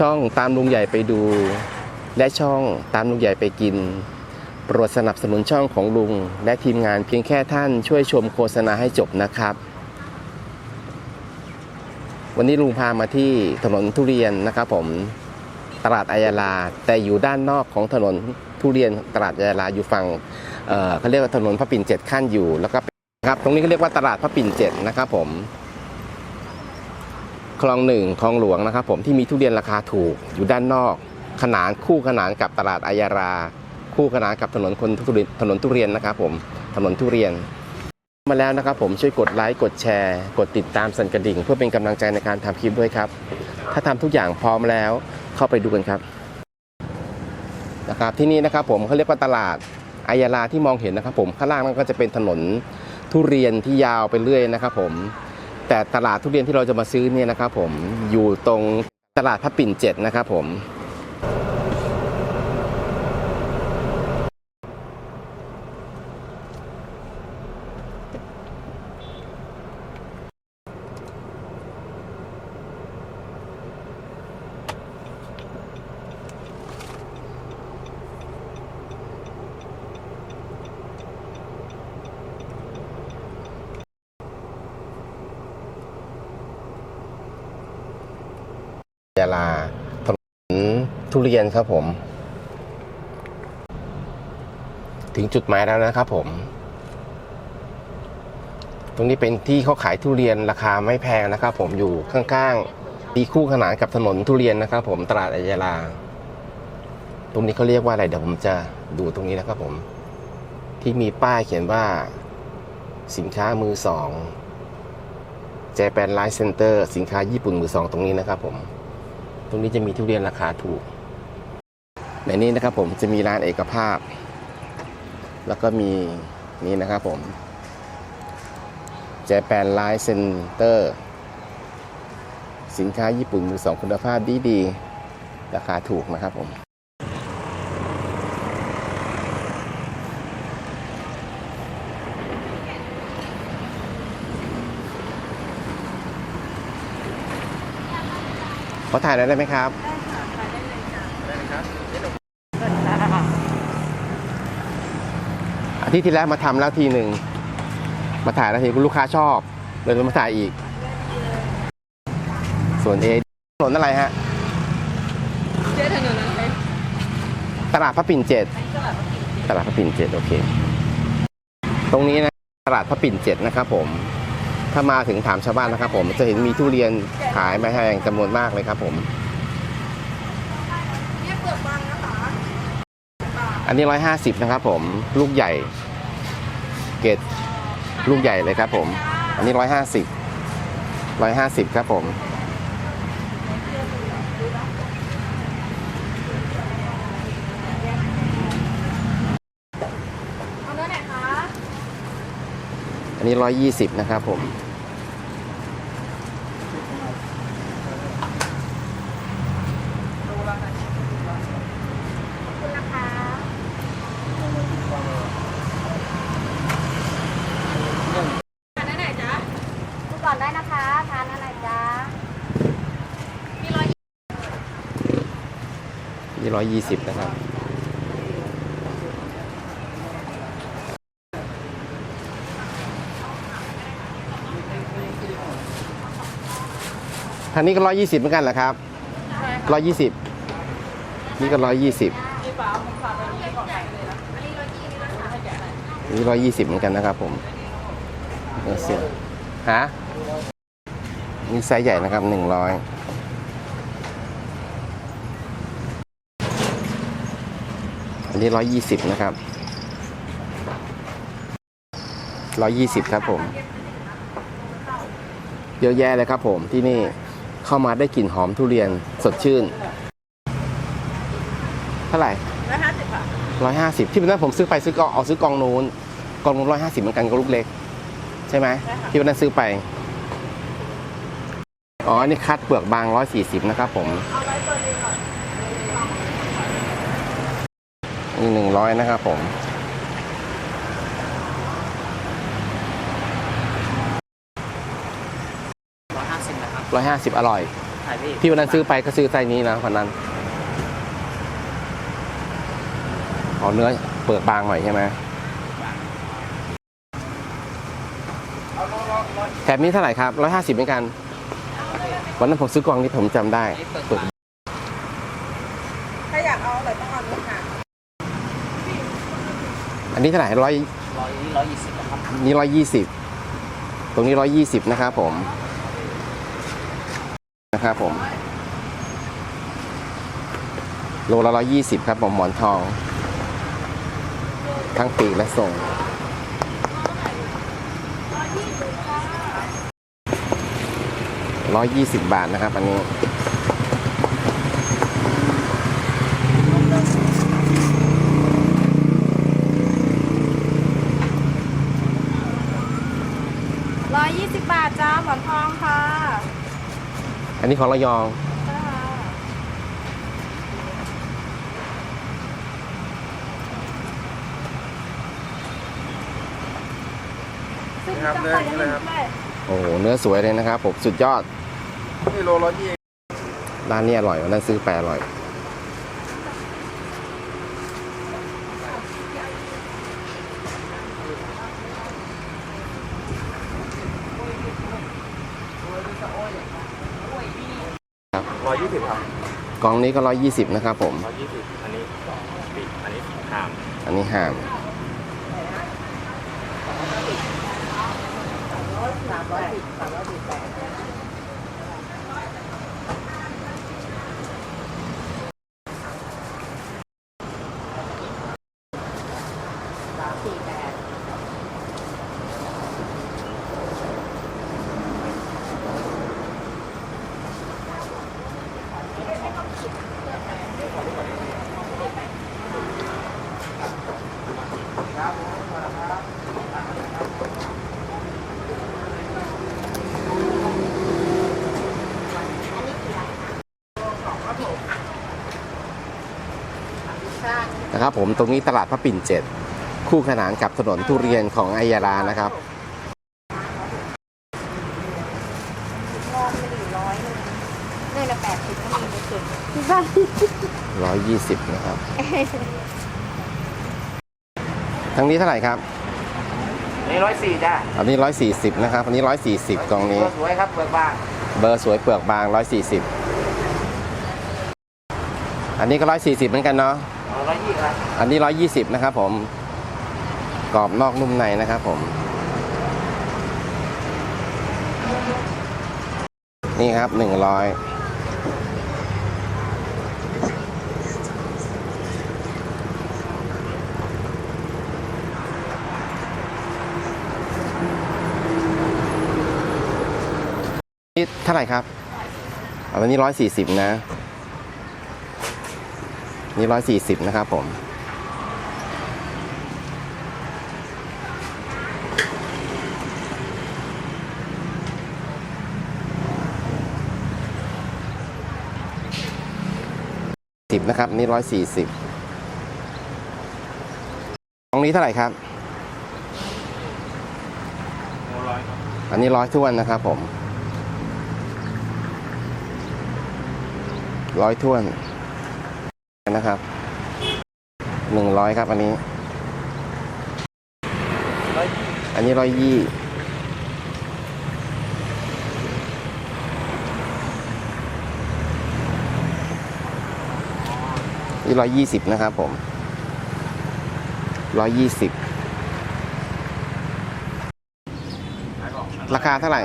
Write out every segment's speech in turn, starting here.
ช่องตามลุงใหญ่ไปดู และช่องตามลุงใหญ่ไปกิน โปรดสนับสนุนช่องของลุง และทีมงานเพียงแค่ท่านช่วยชมโฆษณาให้จบนะครับ วันนี้ลุงพามาที่ถนนทุเรียนนะครับผมตลาดอายาลา แต่อยู่ด้านนอกของถนนทุเรียนตลาดอายาลาอยู่ฝั่งเเขาเรียกว่าถนนพระปิ่นเจ็ดขั้นอยู่แล้วก็ครับตรงนี้เขาเรียกว่าตลาดพระปิ่นเจ็ดนะครับผม คลองหนึ่งคลองหลวงนะครับผมที่มีทุเรียนราคาถูกอยู่ด้านนอก ขนานคู่ขนานกับตลาดอายารา คู่ขนานกับถนนคนทุเรียนถนนทุเรียนนะครับผมถนนทุเรียน มาแล้วนะครับผมช่วยกดไลค์กดแชร์ กดติดตามสั่นกระดิ่ง เพื่อเป็นกำลังใจในการทำคลิปด้วยครับ ถ้าทำทุกอย่างพร้อมแล้วเข้าไปดูกันครับนะครับที่นี่นะครับผมเขาเรียกว่าตลาดอายาลาที่มองเห็นนะครับผมข้างล่างนั่นก็จะเป็นถนนทุเรียนที่ยาวไปเรื่อยนะครับผม แต่ตลาดทุเรียนที่เราจะมาซื้อเนี่ยนะครับผมอยู่ตรงตลาดพระปิ่นเจ็ดนะครับผม ยาลาถนนทุเรียนครับผม ถึงจุดหมายแล้วนะครับผม ตรงนี้เป็นที่เขาขายทุเรียนราคาไม่แพงนะครับผมอยู่ข้างๆตีคู่ขนานกับถนนทุเรียนนะครับผมตลาดอายาลา ตรงนี้เขาเรียกว่าอะไรเดี๋ยวผมจะดูตรงนี้นะครับผม ที่มีป้ายเขียนว่า สินค้ามือสองเจแปนไลท์เซ็นเตอร์สินค้าญี่ปุ่นมือสองตรงนี้นะครับผม ตรงนี้จะมีทุเรียนราคาถูกในนี้นะครับผมจะมีร้านเอกภาพ แล้วก็มีนี่นะครับผมแจแปนไลน์เซ็นเตอร์ สินค้าญี่ปุ่นมือสองคุณภาพดีๆ ราคาถูกนะครับผม ขอถ่ายหน่อยได้ไหมครับ อาทิตย์ที่แล้วมาทำแล้วทีหนึ่ง มาถ่ายแล้วทีคุณลูกค้าชอบ เลยมาถ่ายอีก ส่วนเอถนนอะไรฮะ เจ๊ถนนนั้นเลยตลาดพระปิ่นเจ็ด ตลาดพระปิ่นตลาดพระปิ่นเจ็ดโอเค ตรงนี้นะ ตลาดพระปิ่นเจ็ดนะครับผม ถ้ามาถึงถามชาวบ้านนะครับ ผมจะเห็นมีทุเรียนขายไม่แพงจำนวนมากเลยครับ ผม อันนี้ร้อยห้าสิบนะครับผมลูกใหญ่ เกตลูกใหญ่เลยครับ ผม อันนี้ร้อยห้าสิบร้อยห้าสิบครับผม เอาเนื้อไหนคะ อันนี้ร้อยยี่สิบนะครับผมคุณราคาทานไหนจ๊ะดูก่อนได้นะคะ ทานอะไรจ๊ะมีร้อย นี่ร้อยยี่สิบนะครับ ทางนี้ก็ร้อยยี่สิบเหมือนกันเหรอครับใช่ค่ะร้อยยี่สิบนี่ก็ร้อยยี่สิบมีเปล่าผมฝากไปนี้ก่อนไปเลยนะอันนี้ร้อยยี่สิบนะคะให้แกะหน่อยนี่ร้อยยี่สิบเหมือนกันนะครับผมเออเสียฮะนี่ไซส์ใหญ่นะครับหนึ่งร้อยอันนี้ร้อยยี่สิบนะครับร้อยยี่สิบครับผม เยอะแยะเลยครับผมที่นี่ เข้ามาได้กลิ่นหอมทุเรียนสดชื่น เท่าไหร่ร้อยห้าสิบค่ะร้อยห้าสิบที่วันนั้นผมซื้อไปซื้อกองเอาซื้อกองนู้นกองนู้นร้อยห้าสิบเหมือนกันกับลูกเล็ก ใช่ไหมที่วันนั้นซื้อไปอ๋ออันนี่คัดเปลือกบางร้อยสี่สิบนะครับผมเอาไว้ตัวนี้ก่อนนี่หนึ่งร้อยนะครับผม ร้อยห้าสิบนะครับร้อยห้าสิบอร่อยคไหนพี่ที่วันนั้นซื้อไปก็ซื้อไซส์นี้นะวันนั้นอ๋อเนื้อเปลือกบางหน่อยใช่ไหมแถบนี้เท่าไหร่ครับร้อยห้าสิบเหมือนกัน วันนั้นผมซื้อกล่องนี้ผมจำได้เปลือกถ้าอยากเอาอะไรต้องเอานี้ค่ะอันนี้เท่าไหร่ร้อยร้อยร้อยยี่สิบครับ นี่ร้อยยี่สิบตรงนี้ร้อยยี่สิบนะครับผม นะครับผม โลละร้อยี่สิบครับผมหมอนทอง ทั้งปีกและส่งร้อยี่สิบบาทนะครับอันนี้ ร้อยยี่สิบบาทจ้าหมอนทองค่ะ อันนี้ของระยองครับเลยเลยครับโอ้โหเนื้อสวยเลยนะครับผมสุดยอด นี่โลร้อยยี่ร้านนี้อร่อยวันนั้นซื้อไปอร่อย ร้อยยี่สิบครับกล่องนี้ก็ร้อยยี่สิบนะครับผมร้อยยี่สิบอันนี้ปีกอันนี้หามอันนี้ห่าม นะครับผมตรงนี้ตลาดพระปิ่นเจ็ดคู่ขนานกับถนนทุเรียนของไอยาลานะครับงอมไม่ถึงร้อยเลยเลยละแปดสิบก็มีในเก่งที่บ้านร้อยยี่สิบนะครับ ทั้งนี้เท่าไหร่ครับนี่ร้อยสี่จ้าอันนี้ร้อยสี่สิบนะครับ อันนี้ร้อยสี่สิบกองนี้ เบอร์สวยครับเปลือกบาง เบอร์สวยเปลือกบางร้อยสี่สิบ อันนี้ก็ร้อยสี่สิบเหมือนกันเนาะ ร้อยยี่ครับอันนี้ร้อยยี่สิบนะครับผมกรอบนอกนุ่มในนะครับผม นี่ครับหนึ่งร้อยนี่เท่าไหร่ครับ อันนี้ร้อยสี่สิบนะ นี่ร้อยสี่สิบนะครับผม สิบนะครับ นี่ร้อยสี่สิบตรงนี้เท่าไหร่ครับโลร้อยครับอันนี้ร้อยท้วนนะครับผม ร้อยท้วน นะครับหนึ่งร้อยครับ อันนี้ร้อยยี่อันนี้ร้อยยี่นี่ร้อยยี่สิบนะครับผมร้อยยี่สิบราคาเท่าไหร่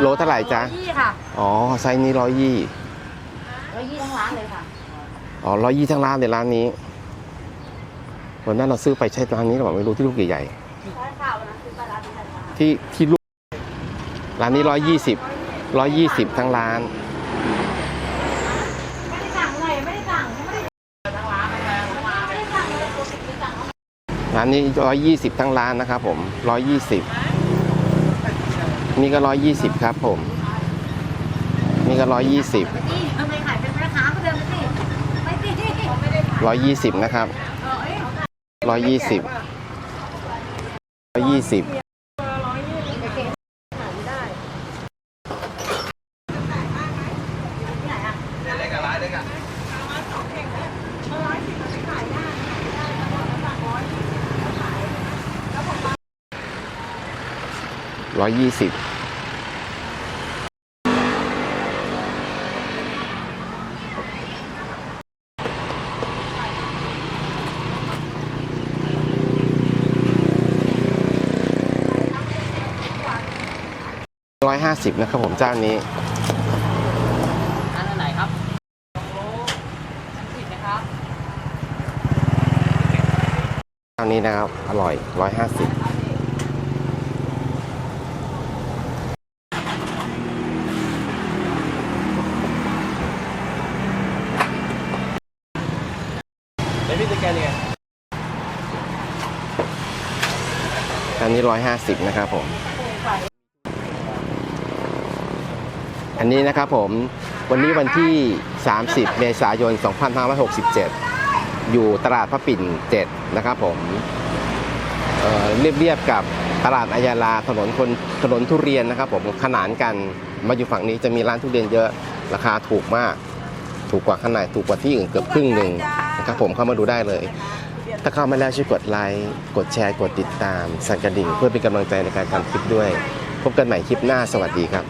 โลเท่าไหร่จ๊ะ ยี่ค่ะ อ๋อ ไซส์นี้ร้อยยี่ร้ อยยี่ทั้งร้านเลยค่ะอ๋อร้อยยี่ทั้งร้านเลยร้านนี้ วันนั้นเราซื้อไปใช้ร้านนี้เราบอกไม่รู้ที่ลูกใหญ่ใช่ค่ะวันนั้นซื้อไปร้านนี้เลยค่ะๆที่ที่ลูกร้านนี้ร้อยยี่สิบร้อยยี่สิบทั้งร้าน ไม่ได้สั่งเลยไม่ได้สั่งไม่ได้ทั้งร้านไม่ได้ไม่ได้สั่งเลยปกติสั่งร้านนี้ร้อยยี่สิบทั้งร้านนะครับผมร้อยยี่สิบนี่ก็ร้อยยี่สิบครับผม นี่ก็ร้อยยี่สิบ ร้อยยี่สิบนะครับร้อยยี่สิบร้อยยี่สิบร้อยยี่สิบ ร้อยห้าสิบนะครับผมเจ้านี้อันไหนครับผิดนะครับเจ้านี้นะครับ อร่อยร้อยห้าสิบเดี๋ยวพี่จะแกนยังไงอันนี้ร้อยห้าสิบนะครับผม อันนี้นะครับผมวันนี้วันที่ 30 เมษายน 2567 อยู่ตลาดพระปิ่น 7 นะครับผมเเรียบเรียบกับตลาดอายาลาถนนคนถนนทุเรียนนะครับผมขนานกันมาอยู่ฝั่งนี้จะมีร้านทุเรียนเยอะราคาถูกมาก ถูกกว่าข้างในถูกกว่าที่อื่นเกือบครึ่งหนึ่งนะครับผมเข้ามาดูได้เลย ถ้าเข้ามาแล้วช่วยกดไลค์กดแชร์กดติดตามสั่นกระดิ่ง เพื่อเป็นกำลังใจในการทำคลิปด้วย พบกันใหม่คลิปหน้าสวัสดีครับ